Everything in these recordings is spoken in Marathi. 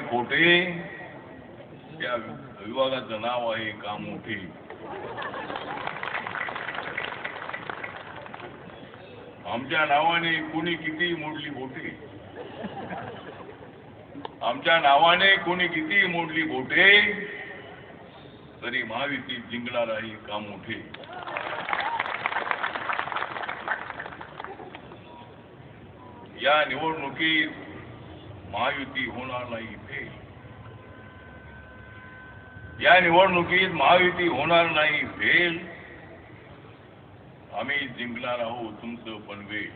कोठे त्या विभागाचं नाव आहे कामोठे. आमच्या नावाने कोणी किती मोडली बोटे. आमच्या नावाने कोणी किती मोडली बोटे तरी महायुती जिंकणार आहे कामोठे. या निवडणुकीत महायुती होणार नाही फेल या निवडणुकीत महायुती होणार नाही फेल आम्ही जिंकणार आहोत तुमचं पनवेल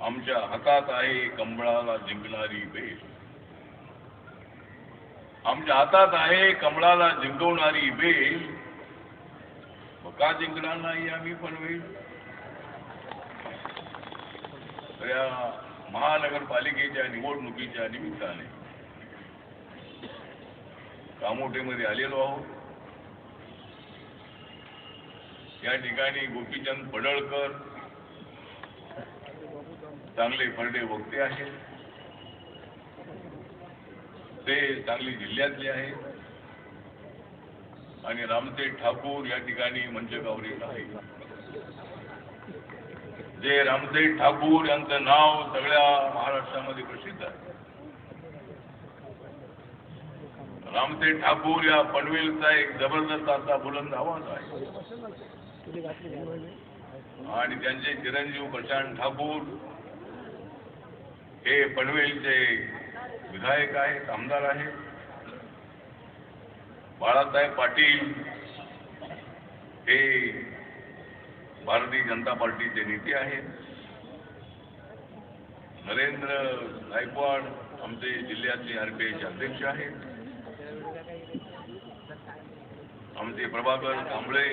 आमच्या हातात आहे कमळाला जिंकणारी बेल आमच्या हातात आहे कमळाला जिंकवणारी बेल का जिंकणार नाही आम्ही पनवेल तर या महानगरपालिकेच्या निवडणुकीच्या निमित्ताने कामोठेमध्ये आलेलो आहोत. या ठिकाणी गोपीचंद पडळकर चांगले फरडे वक्ते आहेत. ते चांगली जिल्ह्यातले आहेत. आणि रामसेठ ठाकूर या ठिकाणी मंचकावर येत आहे जे रामसेठ ठाकूर यांचं नाव सगळ्या महाराष्ट्रामध्ये प्रसिद्ध आहे. रामसेठ ठाकूर या पनवेलचा एक जबरदस्त असा बुलंद आवाज आहे. आणि त्यांचे चिरंजीव प्रशांत ठाकूर हे पनवेलचे विधायक आहेत आमदार आहेत. बाळासाहेब पाटील हे भारतीय जनता पार्टीचे नेते आहेत नरेंद्र गायकवाड आमचे जिल्ह्यातले आरपीआयचे अध्यक्ष आहेत. आमचे प्रभाकर कांबळे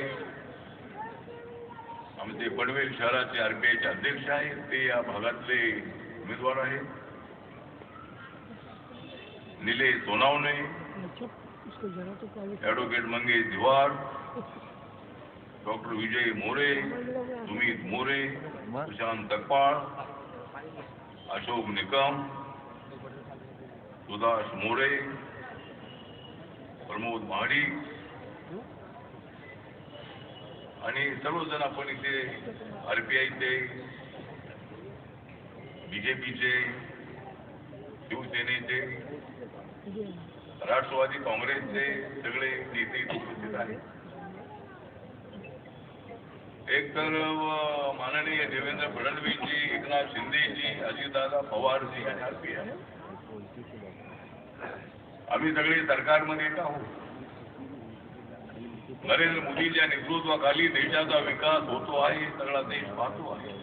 आमचे पनवेल शहराचे आरपीआयचे अध्यक्ष आहेत. ते या भागातले उमेदवार आहेत. निलेश सोनावणे ॲडव्होकेट मंगेश दिवार डॉक्टर विजय मोरे सुमित मोरे सुशांत तकपाळ अशोक निकम सुदास मोरे प्रमोद महाडी आणि सर्वजण आपण इथे आरपीआयचे बीजेपीचे शिवसेनेचे राष्ट्रवादी काँग्रेसचे सगळे नेते उपस्थित आहेत. एक तर माननीय देवेंद्र फडणवीसजी एकनाथ शिंदेजी अजितदादा पवारजी आणि आहे आम्ही सगळे सरकारमध्ये येत आहोत नरेंद्र मोदींच्या नेतृत्वाखाली देशाचा विकास होतो आहे सगळा देश पाहतो आहे.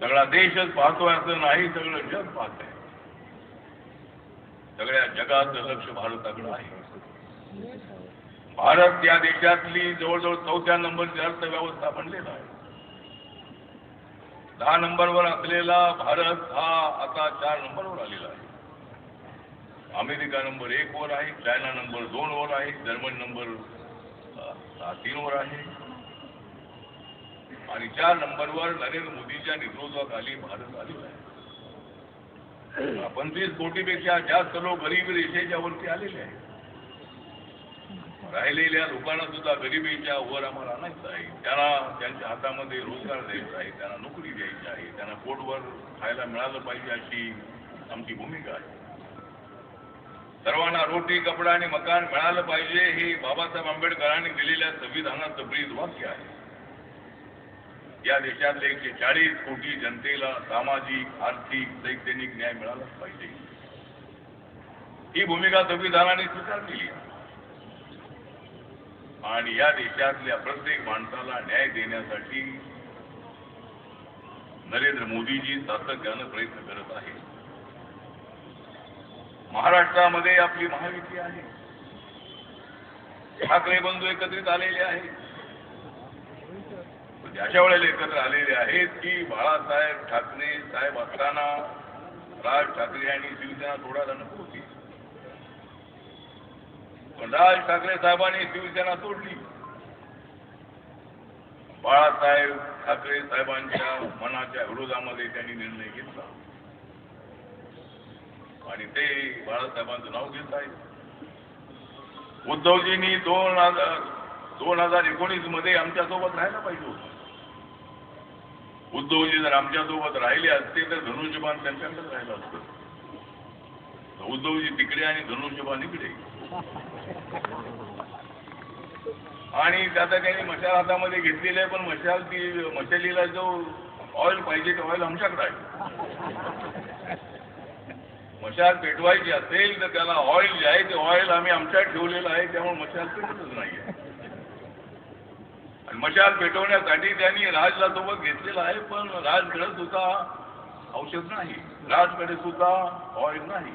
सगळा देशच पाहतोय असं नाही सगळं जग पाहत आहे. सगळ्या जगाचं लक्ष भारताकडे आहे. भारत या देशातली जवळजवळ चौथ्या नंबरची अर्थव्यवस्था बनलेला आहे. दहा नंबरवर असलेला भारत हा आता चार नंबरवर आलेला आहे. अमेरिका नंबर एक वर आहे चायना नंबर दोन वर आहे जर्मनी नंबर तीन वर आहे. आणि चार नंबरवर नरेंद्र मोदीच्या नेतृत्वाखाली भारत आलेला आहे. पंचवीस कोटीपेक्षा जास्त लोक गरीबी रेषेच्या वरती आलेले आहेत. राहिलेल्या लोकांना सुद्धा गरिबीच्या वर आम्हाला आणायचं आहे. त्यांना त्यांच्या हातामध्ये रोजगार द्यायचा आहे त्यांना नोकरी द्यायची आहे त्यांना पोटवर खायला मिळालं पाहिजे अशी आमची भूमिका आहे. सर्वांना रोटी कपडा आणि मकान मिळालं पाहिजे हे बाबासाहेब आंबेडकरांनी दिलेल्या संविधानाचं ब्रीद वाक्य आहे. या देशातले एकशे चाळीस कोटी जनतेला सामाजिक आर्थिक शैक्षणिक न्याय मिळालाच पाहिजे. ही भूमिका संविधानाने स्वीकारलेली आहे. आणि या देशातल्या प्रत्येक माणसाला न्याय देण्यासाठी नरेंद्र मोदीजी सातत्यानं प्रयत्न करत आहेत. महाराष्ट्रामध्ये आपली महायुती आहे. ठाकरे बंधू एकत्रित आलेले आहेत. म्हणजे अशा वेळेला एकत्र आलेले आहेत की बाळासाहेब ठाकरे साहेब असताना राज ठाकरे आणि शिवसेना थोडा नको होती पण राज ठाकरे साहेबांनी शिवसेना सोडली बाळासाहेब ठाकरे साहेबांच्या मनाच्या विरोधामध्ये त्यांनी निर्णय घेतला. आणि ते बाळासाहेबांचं नाव घेत आहेत. उद्धवजींनी दोन हजार दोन हजार एकोणीसमध्ये आमच्यासोबत राहायला पाहिजे होतं. उद्धवजी जर आमच्यासोबत राहिले असते तर धनुष्यबाण त्यांच्याकडे राहिलं असतं. उद्धवजी तिकडे आणि धनुष्यबाण इकडे. आणि आता त्यांनी मशाल हातामध्ये घेतलेली आहे पण मशाल ती मशालीला जो ऑइल पाहिजे ते ऑइल आमच्याकडे आहे. मशाल पेटवायची असेल तर त्याला ऑइल जे आहे ते ऑइल आम्ही आमच्यात ठेवलेलं आहे त्यामुळे मशाल पेटतच नाहीये. आणि मशाल पेटवण्यासाठी त्यांनी राजला सोबत घेतलेला आहे पण राजकडे सुद्धा औषध नाही. राजकडे सुद्धा ऑइल नाही.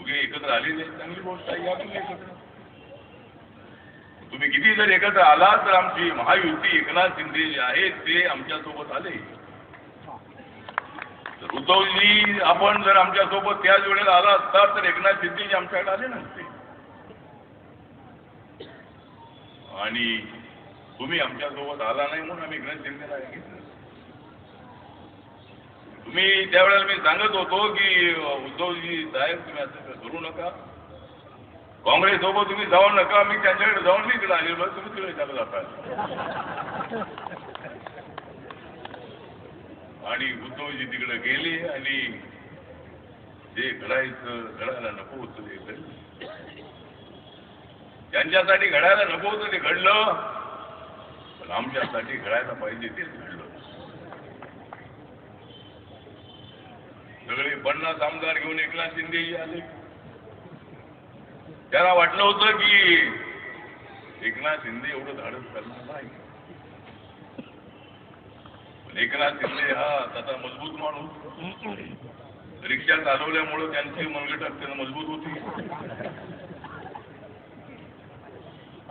दोघे एकत्र आले नाही चांगली गोष्ट आहे या तुम्ही एकत्र. तुम्ही किती जर एकत्र आलात तर आमची महायुती एकनाथ शिंदे जे आहेत ते आमच्यासोबत आले. तर उद्धवजी आपण जर आमच्यासोबत त्याच वेळेला आला असता तर एकनाथ शिंदेजी आमच्याकडे आले नसते. आणि तुम्ही आमच्यासोबत आला नाही म्हणून आम्ही एकनाथ शिंदेला घेतलं मी त्यावेळेला मी सांगत होतो की उद्धवजी साहेब तुम्ही असं करू नका. काँग्रेस सोबत तुम्ही जाऊ नका. मी त्यांच्याकडे जाऊन मी तिकडे आलेलो तुम्ही तिकडे चालू जाता. आणि उद्धवजी तिकडे गेले आणि जे घडायचं घडायला नको होतं ते घडलं. त्यांच्यासाठी घडायला नको होतं ते घडलं. पण आमच्यासाठी घडायला पाहिजे तेच घडलं. सगळे पन्नास आमदार घेऊन एकनाथ शिंदे आले. त्याला वाटलं होतं की एकनाथ शिंदे एवढं धाडस करणार नाही. एकनाथ शिंदे हा त्याचा मजबूत माणूस. रिक्षा चालवल्यामुळं त्यांची मनगट अत्यंत मजबूत होती.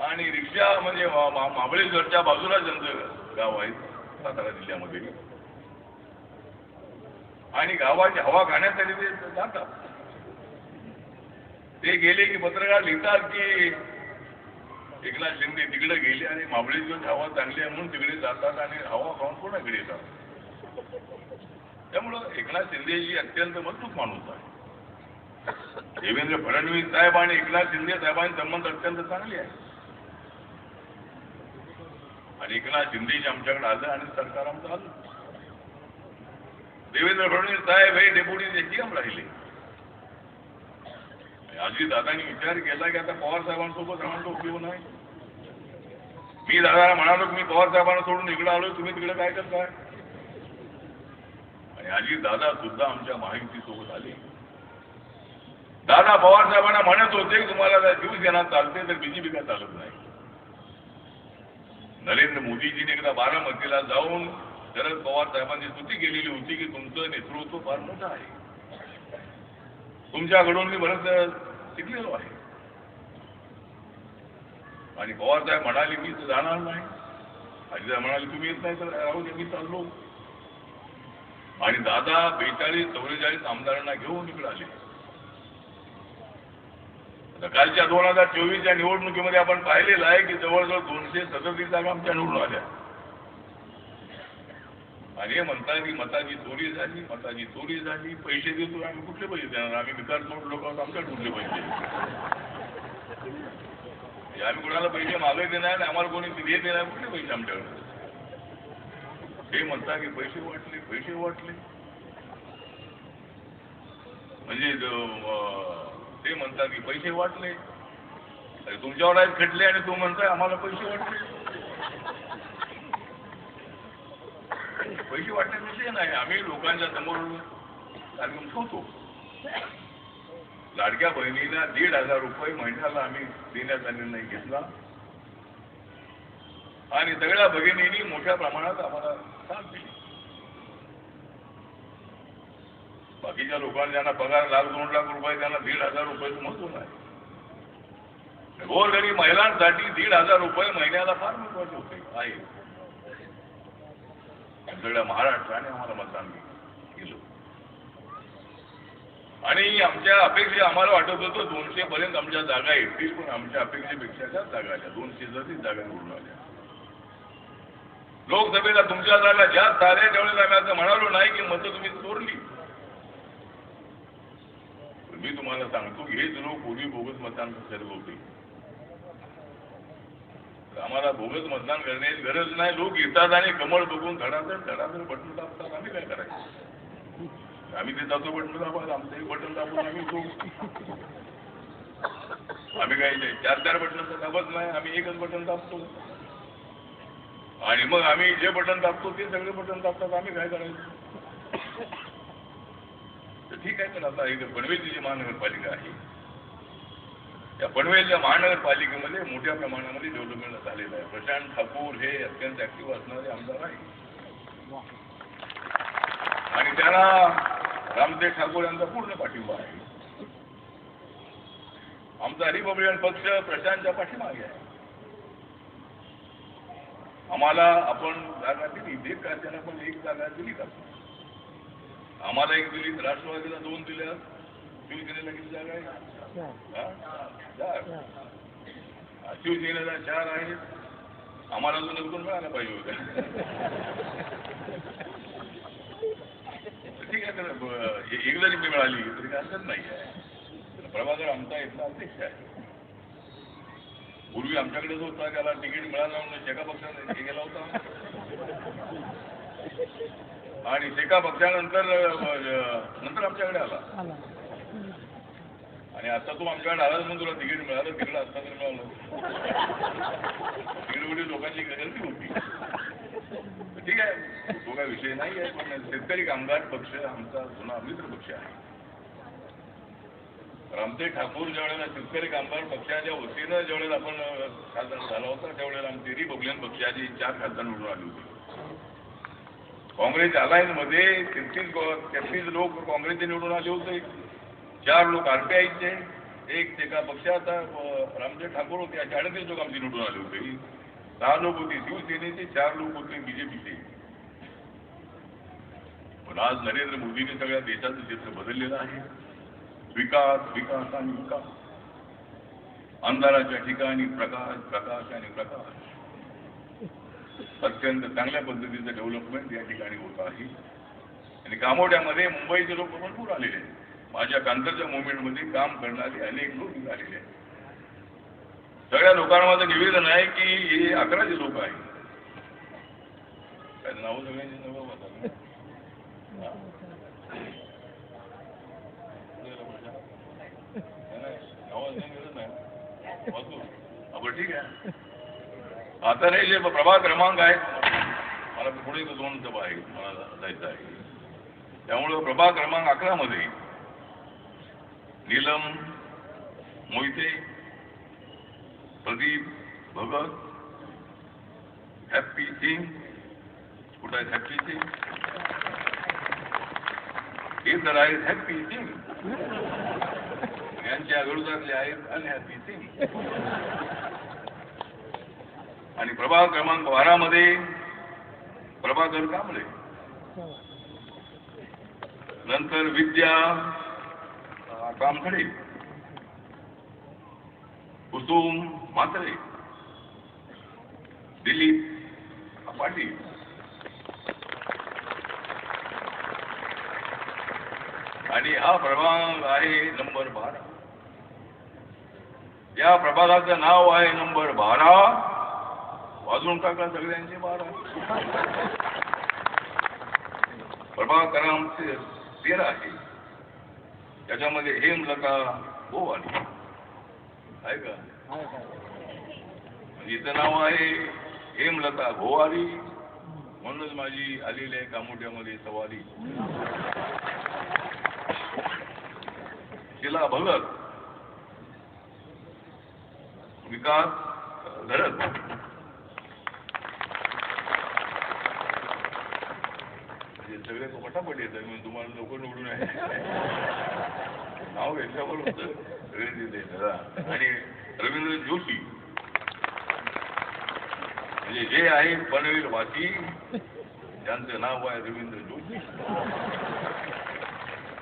आणि रिक्षा म्हणजे महाबळेश्वरच्या बाजूला ज्यांचं गाव आहे सातारा जिल्ह्यामध्ये. आणि गावाची हवा खाण्यासाठी ते जातात. ते गेले की पत्रकार लिहितात की एकनाथ शिंदे तिकडे गेले आणि महाबळेश्वरची हवा चांगली आहे म्हणून तिकडे जातात आणि हवा खाऊन कोणाकडे येतात? त्यामुळं एकनाथ शिंदेजी अत्यंत मजबूत माणूस आहे. देवेंद्र फडणवीस साहेब आणि एकनाथ शिंदे साहेबांचे संबंध अत्यंत चांगले आहे आणि एकनाथ शिंदेजी आमच्याकडे आलं आणि सरकार आमचं आलं. देवेंद्र फडणवीस साहेब हे डेप्युटी सीएम राहिले. आजी दादानी विचार केला की आता पवार साहेबांसोबत राहण्याचा उपयोग नाही. मी दादाला म्हणालो की मी पवार साहेबांना सोडून इकडे आलोय तुम्ही तिकडे काय करताय? आणि आजी दादा सुद्धा आमच्या महायुती सोबत आले. दादा पवार साहेबांना म्हणत होते तुम्हाला जर शिवसेना चालते तर बीजेपी काय चालत नाही. नरेंद्र मोदीजीने एकदा बारामतीला जाऊन शरद पवार साहेबांची स्तुती केलेली होती की तुमचं नेतृत्व फार मोठं आहे. तुमच्याकडून मी बरंच शिकलेलो आहे. आणि पवार साहेब म्हणाले मी जाणार नाही. अजित म्हणाले तुम्ही येत नाही तर राहू दे मी चाललो. आणि दादा बेचाळीस चौवेचाळीस आमदारांना घेऊन इकडे आले. कालच्या दोन हजार चोवीसच्या निवडणुकीमध्ये आपण पाहिलेलं आहे की जवळजवळ दोनशे सदतीस जागा आमच्या निवडून आल्या. आणि हे म्हणतात की मताची चोरी झाली मताची चोरी झाली. पैसे देतो आम्ही कुठले पैसे देणार? आम्ही विकास नोट लोक आहोत आमच्या कुठले पैसे? हे आम्ही कोणाला पैसे मागे देणार आणि आम्हाला कोणी देत देणार कुठले पैसे आमच्याकडे? हे म्हणतात की पैसे वाटले पैसे वाटले. म्हणजे ते म्हणतात की पैसे वाटले. तुमच्यावर आहेत खटले आणि तू म्हणताय आम्हाला पैसे वाटले. पैसे वाटण्याचा विषय नाही. आम्ही लोकांच्या समोर कार्यक्रम ठेवतो. लाडक्या बहिणीला दीड हजार रुपये महिन्याला आम्ही देण्याचा निर्णय घेतला. आणि सगळ्या भगिनींनी मोठ्या प्रमाणात आम्हाला साथ दिली. बाकीच्या लोकांना ज्यांना पगार लाख दोन लाख रुपये त्यांना दीड हजार रुपयाचं महत्त्व नाही. गोरगरीब महिलांसाठी दीड हजार रुपये महिन्याला फार महत्त्वाचे होते. आहे. सगळ्या महाराष्ट्राने आम्हाला मतदान केलं. आणि आमच्या अपेक्षा आम्हाला वाटत होतं दोनशे पर्यंत आमच्या जागा येतील पण आमच्या अपेक्षेपेक्षा त्या जागा आल्या. दोनशे जरी जागा निवडून आल्या. लोकसभेला तुमच्या जागा जास्त आल्या त्यावेळेस आम्ही असं म्हणालो नाही की मतं तुम्ही चोरली मी तुम्हाला सांगतो हेच लोक पूर्वी बोगस मतदान सर्व होते आम्हाला भूमिक मतदान करण्याची गरज नाही. लोक येतात आणि कमळ बघून धडाधड धडाधड बटन दाबतात. आम्ही काय करायचं? आम्ही ते जातो बटन दाबा आमचंही बटन दाबून आम्ही तो आम्ही काय नाही चार चार बटन दाबत नाही. आम्ही एकच बटन दाबतो. आणि मग आम्ही जे बटन दाबतो ते सगळे बटन दाबतात. आम्ही काय करायचं? तर ठीक आहे तर आता एक पनवेलची जी महानगरपालिका आहे त्या पनवेलच्या महानगरपालिकेमध्ये मोठ्या प्रमाणामध्ये डेव्हलपमेंट झालेलं आहे. प्रशांत ठाकूर हे अत्यंत ऍक्टिव्ह असणारे आमदार आहे आणि त्यांना रामदेव ठाकूर यांचा पूर्ण पाठिंबा आहे. आमचा रिपब्लिकन पक्ष प्रशांतच्या पाठीमागे आहे. आम्हाला आपण जागा दिली देख का त्यांना पण एक जागा दिली का? आम्हाला एक दिली राष्ट्रवादीला दोन दिल्या शिवसेनेला किती जागा आहे? चार शिवसेनेला चार आहेत आम्हाला अजून निवडून दोन मिळायला पाहिजे होत्या ठीक आहे तर एक जरी मी मिळाली तरी काय हरकत नाही आहे प्रभाकर आमचा इथला अध्यक्ष आहे पूर्वी आमच्याकडेच होता त्याला तिकीट मिळालं म्हणून शेका पक्षाने हे गेला होता आणि शेका पक्षानंतर नंतर आमच्याकडे आला आणि आता तू आमच्याकडे आलास म्हणून तुला तिकीट मिळालं तिकडे असता तर मिळालं. तिकडे लोकांची गरज होती. ठीक आहे. तो काय विषय नाही आहे पण शेतकरी कामगार पक्ष आमचा जुना मित्र पक्ष आहे. रामते ठाकूर ज्यावेळेला शेतकरी कामगार पक्षाच्या वतीनं ज्यावेळेला आपण खासदार झाला होता त्यावेळेला आमची बघल्यान पक्षाची चार खासदार निवडून आली होती. काँग्रेस अलायन्समध्ये तेहतीस तेहतीस लोक काँग्रेसचे निवडून आले होते. चार लोक आरपीआयचे एक एका पक्षाचा आता रामदेव ठाकूर होते असे अडतीस लोक आमचे निवडून आले होते. दहा लोक होते शिवसेनेचे चार लोक होते बीजेपीचे. पण आज नरेंद्र मोदींनी सगळ्या देशाचं चित्र बदललेलं आहे. विकास विकास आणि विकास. अंधाराच्या ठिकाणी प्रकाश प्रकाश आणि प्रकाश. अत्यंत चांगल्या पद्धतीचं डेव्हलपमेंट या ठिकाणी होत आहे. आणि कामोड्यामध्ये मुंबईचे लोक भरपूर आलेले आहेत. माझ्या कांतरच्या मुवमेंटमध्ये काम करणारे अनेक लोक निघालेले आलेले आहेत. सगळ्या लोकांना माझं निवेदन आहे की हे अकराचे लोक आहेत. नाव सगळ्यांची नावं बरं ठीक आहे. आता नाही जे प्रभाग क्रमांक आहे मला पुढे दोन सभा आहे मला जायचं आहे. त्यामुळं प्रभाग क्रमांक अकरा मध्ये नीलम मोहिते प्रदीप भगत हॅप्पी सिंग कुठं आहेत हॅप्पी सिंग हे तर आहेत हॅप्पी सिंग यांच्या विरोधातले आहेत अनहॅपी सिंग आणि प्रभाग क्रमांक बारा मध्ये प्रभाकर कांबळे. नंतर विद्या अं, कामखडे कुसुम मात्रे. दिलीप पाटील आणि हा प्रभाग आहे नंबर बारा. या प्रभागाचं नाव आहे नंबर बारा. वाजून टाका सगळ्यांचे बारा. प्रभाग क्रमांक तेरा आहे. त्याच्यामध्ये हेमलता गोवाली आहे का? म्हणजे इथं नाव आहे हेमलता गोवारी म्हणूनच माझी आलेली आहे कामोट्यामध्ये सवारी. शिला भगत. विकास धरत म्हणजे सगळे पटापट येतात मी तुम्हाला लोक निवडून आहे नाव घेतल्यावर होतं. सगळे तिथे आणि रवींद्र जोशी. म्हणजे जे आहे पनवेल वासी त्यांचं नाव आहे रवींद्र जोशी.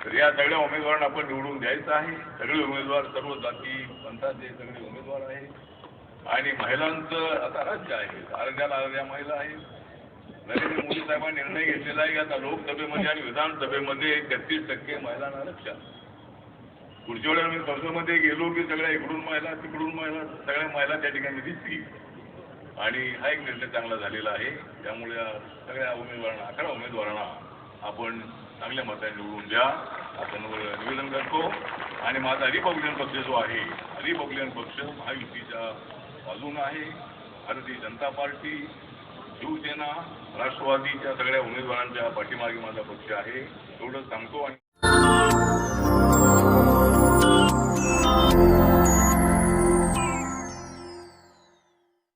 तर या सगळ्या उमेदवारांना आपण निवडून द्यायचं आहे. सगळे उमेदवार सर्व जाती पंथाचे सगळे उमेदवार आहेत. आणि महिलांचं आता राज्य आहे. अर्ध्याला अर्ध्या महिला आहेत. नरेंद्र मोदी साहेबांनी निर्णय घेतलेला आहे की आता लोकसभेमध्ये आणि विधानसभेमध्ये तेहतीस टक्के महिलांना आरक्षण पुढच्या वेळेला मी संसदेमध्ये गेलो की सगळ्या इकडून महिला तिकडून महिला सगळ्या महिला त्या ठिकाणी दिसतील. आणि हा एक निर्णय चांगला झालेला आहे. त्यामुळे सगळ्या उमेदवारांना अकरा उमेदवारांना आपण चांगल्या मताने निवडून द्या. आपण निवेदन करतो. आणि माझा रिपब्लिकन पक्ष जो आहे रिपब्लिकन पक्ष महायुतीच्या बाजून आहे. भारतीय जनता पार्टी शिवसेना राष्ट्रवादीच्या सगळ्या उमेदवारांच्या पाठीमागे माझा पक्ष आहे. एवढं सांगतो आणि